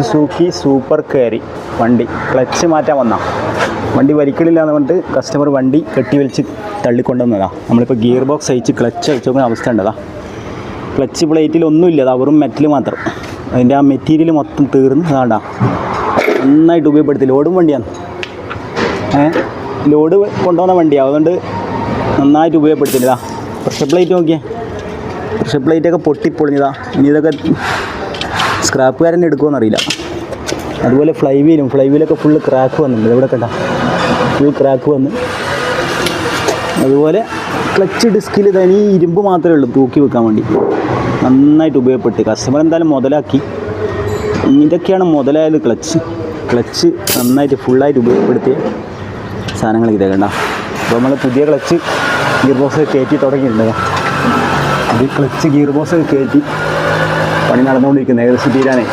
Suzuki super കയറി വണ്ടി. Clutch മാറ്റാൻ വന്ന. വണ്ടി വലിക്കണില്ല എന്ന് പറഞ്ഞിട്ട് കസ്റ്റമർ വണ്ടി കെട്ടി വലിച്ച് തള്ളിക്കൊണ്ടുവന്നതാ. നമ്മളിപ്പോൾ ഗിയർ ബോക്സ് അയച്ച് ക്ലച്ച് അയച്ചു നോക്കുന്ന അവസ്ഥ ഉണ്ടതാ ക്ലച്ച് ഒന്നുമില്ല. അത് വെറും മെറ്റൽ മാത്രം. അതിന്റെ ആ മെറ്റീരിയൽ മൊത്തം തീർന്ന് അതാണ്ടാ. നന്നായിട്ട് ഉപയോഗപ്പെടുത്തി. ലോഡും വണ്ടിയാണ്. ലോഡ് കൊണ്ടുപോകുന്ന വണ്ടിയാണ് അതുകൊണ്ട് നന്നായിട്ട് ഉപയോഗപ്പെടുത്തില്ല പ്രഷർ പ്ലേറ്റ് നോക്കിയേ. പ്രഷർ പ്ലേറ്റൊക്കെ പൊട്ടിപ്പൊളിഞ്ഞതാ. ഇനി ഇതൊക്കെ സ്ക്രാപ്പുകാരനെ എടുക്കുമെന്നറിയില്ല അതുപോലെ ഫ്ലൈ വീലും ഫ്ലൈ വീലൊക്കെ ഫുള്ള് ക്രാക്ക് വന്നിട്ടുണ്ട്. ഇവിടെ കണ്ട? ഫുൾ ക്രാക്ക് വന്ന്. അതുപോലെ ക്ലച്ച് ഡിസ്കിൽ തനി ഇരുമ്പ് മാത്രമേ ഉള്ളൂ തൂക്കി വെക്കാൻ വേണ്ടി. നന്നായിട്ട് ഉപയോഗപ്പെട്ട് കസ്റ്റമർ എന്തായാലും മുതലാക്കി. ഇതൊക്കെയാണ് മുതലായത് ക്ലച്ച് ക്ലച്ച് നന്നായിട്ട് ഫുള്ളായിട്ട് ഉപയോഗപ്പെടുത്തിയ സാധനങ്ങൾ ഇതേ കണ്ട. അപ്പോൾ നമ്മൾ പുതിയ ക്ലച്ച് ഗിയർ ബോക്സ് കയറ്റി തുടങ്ങിയിട്ടുണ്ട് അത് ക്ലച്ച് ഗിയർ ബോക്സ് കയറ്റി പണി നടന്നുകൊണ്ടിരിക്കുന്നത്. ഏകദേശം തീരാനേ